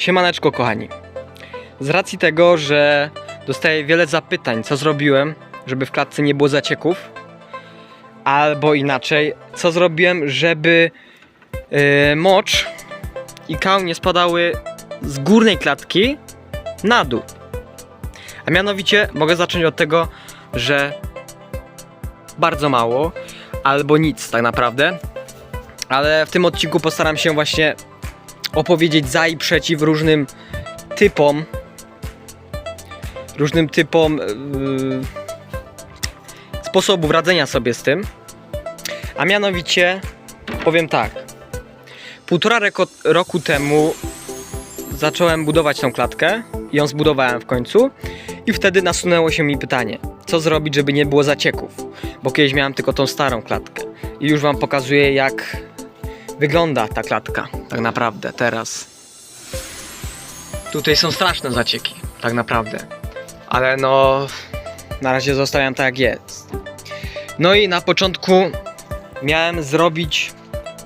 Siemaneczko kochani. Z racji tego, że dostaję wiele zapytań, co zrobiłem, żeby w klatce nie było zacieków, albo inaczej, co zrobiłem, żeby yy, mocz i kał nie spadały z górnej klatki na dół. A mianowicie mogę zacząć od tego, że bardzo mało, albo nic tak naprawdę. Ale w tym odcinku postaram się właśnie opowiedzieć za i przeciw różnym typom różnym typom yy, sposobów radzenia sobie z tym. A mianowicie powiem tak. Półtora reko- roku temu zacząłem budować tą klatkę i ją zbudowałem w końcu. I wtedy nasunęło się mi pytanie, co zrobić, żeby nie było zacieków? Bo kiedyś miałem tylko tą starą klatkę. I już wam pokazuję, jak wygląda ta klatka tak naprawdę teraz. Tutaj są straszne zacieki, tak naprawdę. Ale no, na razie zostawiam tak jak jest. No i na początku miałem zrobić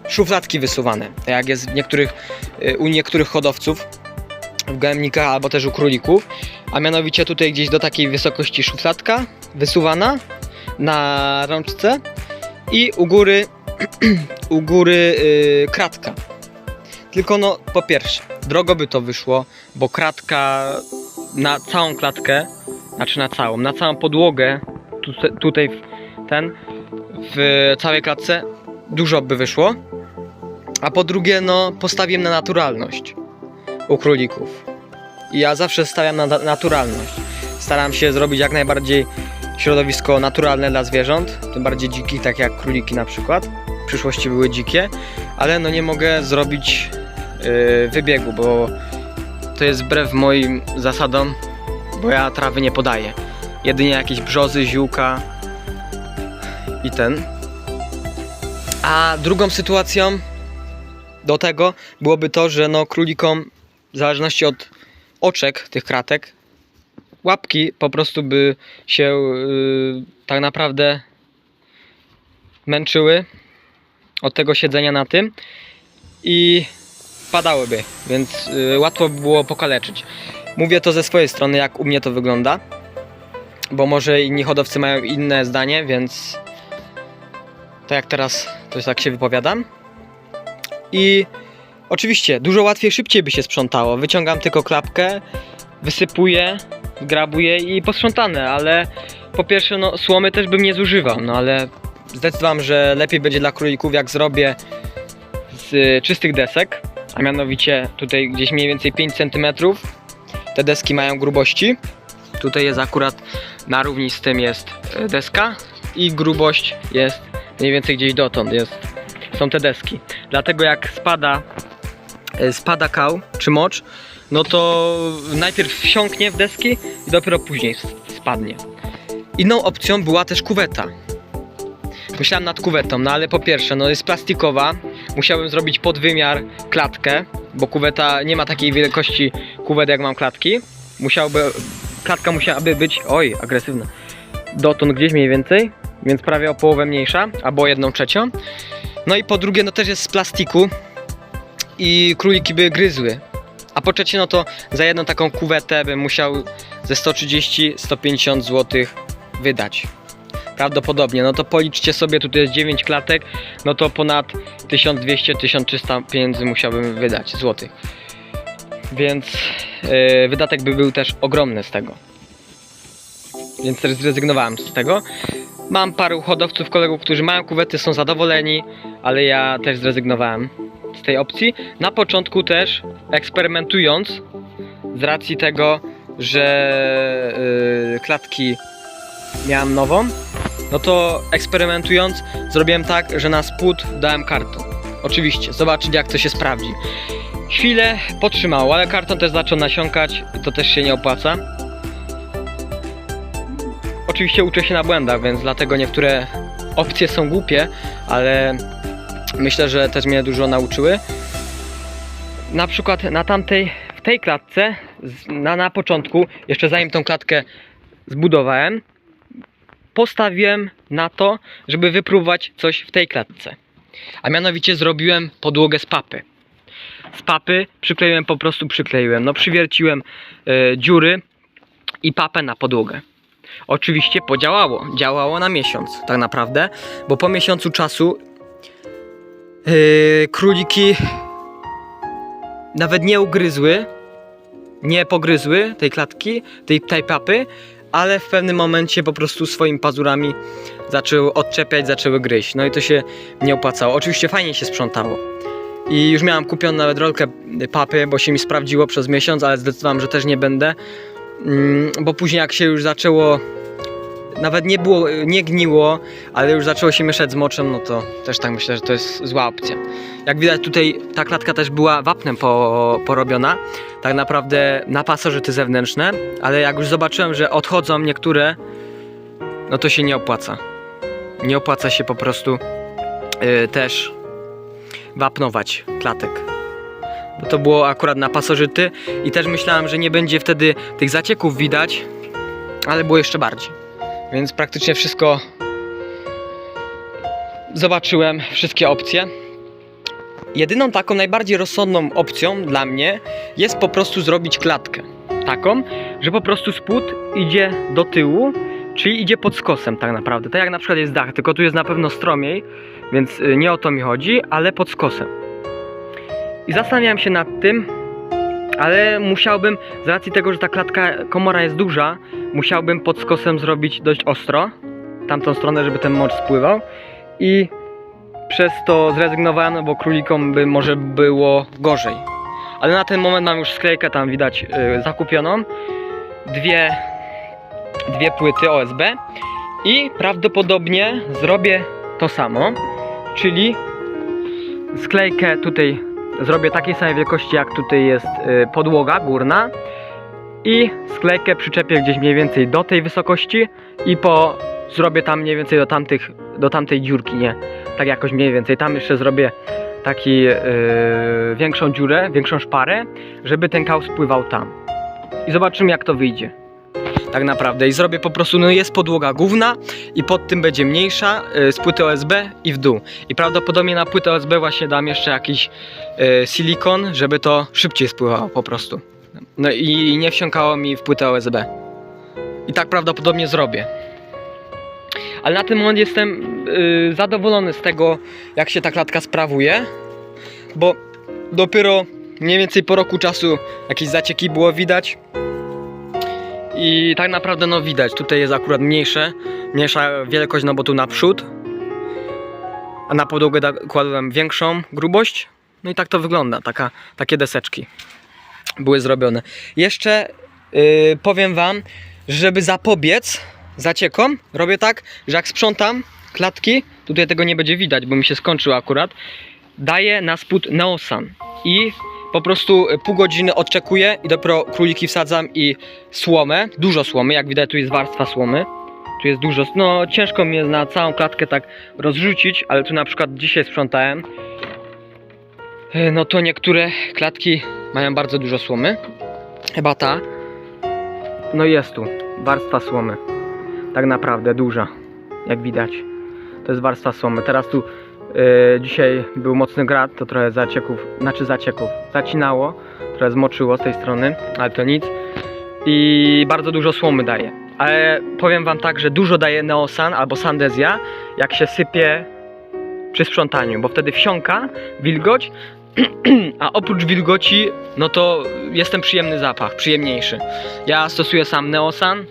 szufladki wysuwane, tak jak jest w niektórych, y, u niektórych hodowców w gojemnikach albo też u królików. A mianowicie tutaj gdzieś do takiej wysokości szufladka wysuwana na rączce i u góry u góry yy, kratka. Tylko no, po pierwsze, drogo by to wyszło, bo kratka na całą klatkę, znaczy na całą, na całą podłogę, tu, tutaj ten, w całej klatce dużo by wyszło. A po drugie, no, postawiłem na naturalność u królików. I ja zawsze stawiam na na- naturalność. Staram się zrobić jak najbardziej środowisko naturalne dla zwierząt, tym bardziej dzikich, tak jak króliki na przykład. W przyszłości były dzikie, ale no nie mogę zrobić yy, wybiegu, bo to jest wbrew moim zasadom, bo ja trawy nie podaję. Jedynie jakieś brzozy, ziółka i ten. A drugą sytuacją do tego byłoby to, że no królikom w zależności od oczek tych kratek łapki po prostu by się yy, tak naprawdę męczyły od tego siedzenia na tym i padałyby, więc yy, łatwo by było pokaleczyć. Mówię to ze swojej strony, jak u mnie to wygląda, bo może inni hodowcy mają inne zdanie, więc tak jak teraz to tak się wypowiadam. I oczywiście dużo łatwiej, szybciej by się sprzątało. Wyciągam tylko klapkę, wysypuję, grabuję i posprzątane, ale po pierwsze no słomy też bym nie zużywał, no ale zdecydowałem, że lepiej będzie dla królików jak zrobię z czystych desek, a mianowicie tutaj gdzieś mniej więcej 5 cm. Te deski mają grubości. Tutaj jest akurat na równi z tym jest y, deska i grubość jest mniej więcej gdzieś dotąd jest, są te deski. Dlatego jak spada y, spada kał czy mocz, no to najpierw wsiąknie w deski i dopiero później spadnie. Inną opcją była też kuweta. Myślałem nad kuwetą, no ale po pierwsze, no jest plastikowa, musiałbym zrobić podwymiar klatkę, bo kuweta nie ma takiej wielkości kuwet jak mam klatki. Musiałby, klatka musiałaby być, oj, agresywna, dotąd gdzieś mniej więcej, więc prawie o połowę mniejsza, albo jedną trzecią. No i po drugie, no też jest z plastiku i króliki by gryzły. A po trzecie, no to za jedną taką kuwetę bym musiał ze 130-150 zł wydać. Prawdopodobnie, no to policzcie sobie, tutaj jest 9 klatek, no to ponad 1200-1300 pieniędzy musiałbym wydać, złotych. Więc yy, wydatek by był też ogromny z tego. Więc też zrezygnowałem z tego. Mam paru hodowców, kolegów, którzy mają kuwety, są zadowoleni, ale ja też zrezygnowałem z tej opcji. Na początku też eksperymentując z racji tego, że yy, klatki miałem nową, no to eksperymentując zrobiłem tak, że na spód dałem karton. Oczywiście, zobaczyć jak to się sprawdzi. Chwilę potrzymało, ale karton też zaczął nasiąkać to też się nie opłaca. Oczywiście uczę się na błędach, więc dlatego niektóre opcje są głupie, ale myślę, że też mnie dużo nauczyły. Na przykład na tamtej, w tej klatce, na, na początku, jeszcze zanim tą klatkę zbudowałem, postawiłem na to, żeby wypróbować coś w tej klatce. A mianowicie zrobiłem podłogę z papy. z papy, przykleiłem, po prostu przykleiłem. No przywierciłem e, dziury i papę na podłogę. Oczywiście podziałało. Działało na miesiąc, tak naprawdę, bo po miesiącu czasu yy, króliki nawet nie ugryzły, nie pogryzły tej klatki, tej, tej papy, ale w pewnym momencie po prostu swoimi pazurami zaczęły odczepiać, zaczęły gryźć. No i to się nie opłacało. Oczywiście fajnie się sprzątało. I już miałam kupioną nawet rolkę papy, bo się mi sprawdziło przez miesiąc, ale zdecydowałem, że też nie będę. Mm, bo później jak się już zaczęło nawet nie było, nie gniło, ale już zaczęło się mieszać z moczem, no to też tak myślę, że to jest zła opcja. Jak widać tutaj ta klatka też była wapnem po, porobiona, tak naprawdę na pasożyty zewnętrzne, ale jak już zobaczyłem, że odchodzą niektóre, no to się nie opłaca. Nie opłaca się po prostu yy, też wapnować klatek. Bo to było akurat na pasożyty i też myślałem, że nie będzie wtedy tych zacieków widać, ale było jeszcze bardziej. Więc praktycznie wszystko zobaczyłem, wszystkie opcje. Jedyną taką najbardziej rozsądną opcją dla mnie jest po prostu zrobić klatkę. Taką, że po prostu spód idzie do tyłu, czyli idzie pod skosem tak naprawdę. Tak jak na przykład jest dach, tylko tu jest na pewno stromiej, więc y, nie o to mi chodzi, ale pod skosem. I zastanawiałem się nad tym, ale musiałbym, z racji tego, że ta klatka, komora jest duża, musiałbym pod skosem zrobić dość ostro, tamtą stronę, żeby ten mocz spływał. I przez to zrezygnowałem, no bo królikom by może było gorzej. Ale na ten moment mam już sklejkę tam widać yy, zakupioną, dwie, dwie płyty OSB i prawdopodobnie zrobię to samo, czyli sklejkę tutaj zrobię takiej samej wielkości jak tutaj jest y, podłoga górna i sklejkę przyczepię gdzieś mniej więcej do tej wysokości i po zrobię tam mniej więcej do tamtych do tamtej dziurki, nie? Tak jakoś mniej więcej. Tam jeszcze zrobię taki yy, większą dziurę, większą szparę, żeby ten kał spływał tam. I zobaczymy jak to wyjdzie. Tak naprawdę. I zrobię po prostu, no jest podłoga główna i pod tym będzie mniejsza yy, z płyty OSB i w dół. I prawdopodobnie na płytę OSB właśnie dam jeszcze jakiś yy, silikon, żeby to szybciej spływało po prostu. No i nie wsiąkało mi w płytę OSB. I tak prawdopodobnie zrobię. Ale na ten moment jestem yy, zadowolony z tego, jak się ta klatka sprawuje, bo dopiero mniej więcej po roku czasu jakieś zacieki było widać. I tak naprawdę no widać, tutaj jest akurat mniejsze, mniejsza wielkość, no bo tu naprzód. A na podłogę kładłem większą grubość. No i tak to wygląda, taka, takie deseczki były zrobione. Jeszcze yy, powiem wam, żeby zapobiec zaciekom, robię tak, że jak sprzątam klatki, tutaj tego nie będzie widać, bo mi się skończył akurat, daję na spód neosan i po prostu pół godziny odczekuję i dopiero króliki wsadzam i słomę, dużo słomy, jak widać tu jest warstwa słomy, tu jest dużo, no ciężko mi jest na całą klatkę tak rozrzucić, ale tu na przykład dzisiaj sprzątałem, E, no to niektóre klatki mają bardzo dużo słomy, chyba ta, no jest tu warstwa słomy, tak naprawdę duża, jak widać, to jest warstwa słomy, teraz tu e, dzisiaj był mocny grad, to trochę zacieków, znaczy zacieków, zacinało, trochę zmoczyło z tej strony, ale to nic i bardzo dużo słomy daje. Ale powiem wam tak, że dużo daje neosan albo sandezja, jak się sypie przy sprzątaniu, bo wtedy wsiąka wilgoć, a oprócz wilgoci, no to jest ten przyjemny zapach, przyjemniejszy. Ja stosuję sam neosan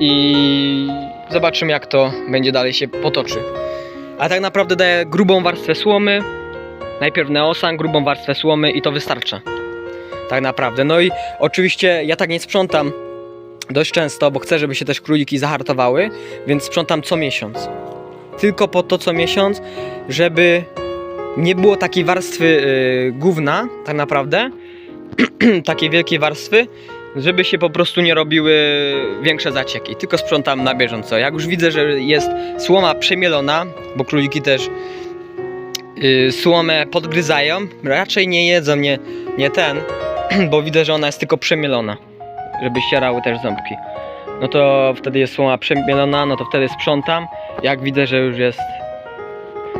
i zobaczymy jak to będzie dalej się potoczy. A tak naprawdę daję grubą warstwę słomy, najpierw neosan, grubą warstwę słomy i to wystarcza. Tak naprawdę. No i oczywiście ja tak nie sprzątam dość często, bo chcę, żeby się też króliki zahartowały, więc sprzątam co miesiąc. Tylko po to co miesiąc, żeby nie było takiej warstwy yy, gówna, tak naprawdę, takiej wielkiej warstwy, żeby się po prostu nie robiły większe zacieki. Tylko sprzątam na bieżąco. Jak już widzę, że jest słoma przemielona, bo króliki też yy, słomę podgryzają, raczej nie jedzą, nie, nie ten, bo widzę, że ona jest tylko przemielona, żeby ścierały też ząbki. No to wtedy jest słoma przemielona, no to wtedy sprzątam. Jak widzę, że już jest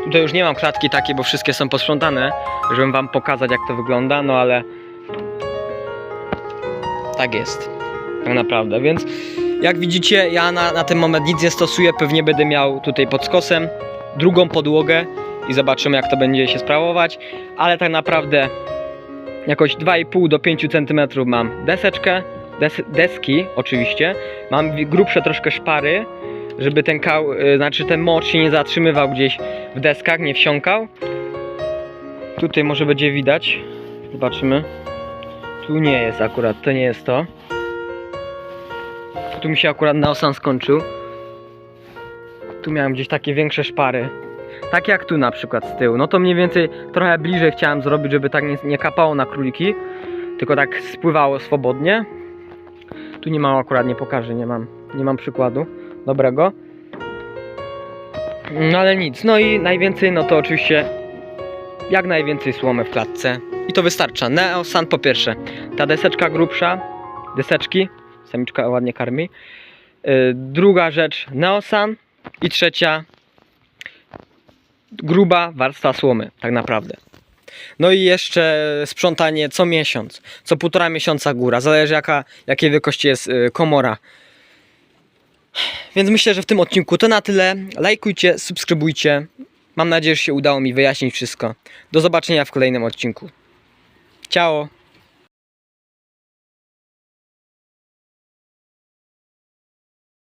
Tutaj już nie mam klatki takiej, bo wszystkie są posprzątane, żebym wam pokazać jak to wygląda, no ale tak jest. Tak naprawdę, więc jak widzicie, ja na, na ten moment nic nie stosuję, pewnie będę miał tutaj pod skosem drugą podłogę i zobaczymy jak to będzie się sprawować, ale tak naprawdę jakoś 2,5 do 5 cm mam deseczkę, des, deski oczywiście, mam grubsze troszkę szpary, żeby ten kał, y, znaczy ten mocz się nie zatrzymywał gdzieś w deskach, nie wsiąkał. Tutaj może będzie widać, zobaczymy. Tu nie jest akurat, to nie jest to. Tu mi się akurat naosan skończył. Tu miałem gdzieś takie większe szpary. Tak jak tu na przykład z tyłu. No to mniej więcej trochę bliżej chciałem zrobić, żeby tak nie, nie kapało na króliki. Tylko tak spływało swobodnie. Tu nie mam akurat, nie pokażę, nie mam, nie mam przykładu dobrego. No ale nic. No i najwięcej, no to oczywiście jak najwięcej słomy w klatce. I to wystarcza. Neosan po pierwsze. Ta deseczka grubsza, deseczki, samiczka ładnie karmi. Yy, druga rzecz, neosan. I trzecia, gruba warstwa słomy, tak naprawdę. No i jeszcze sprzątanie co miesiąc, co półtora miesiąca góra, zależy jaka, jakiej wielkości jest y, komora. Więc myślę, że w tym odcinku to na tyle. Lajkujcie, subskrybujcie. Mam nadzieję, że się udało mi wyjaśnić wszystko. Do zobaczenia w kolejnym odcinku. Ciao!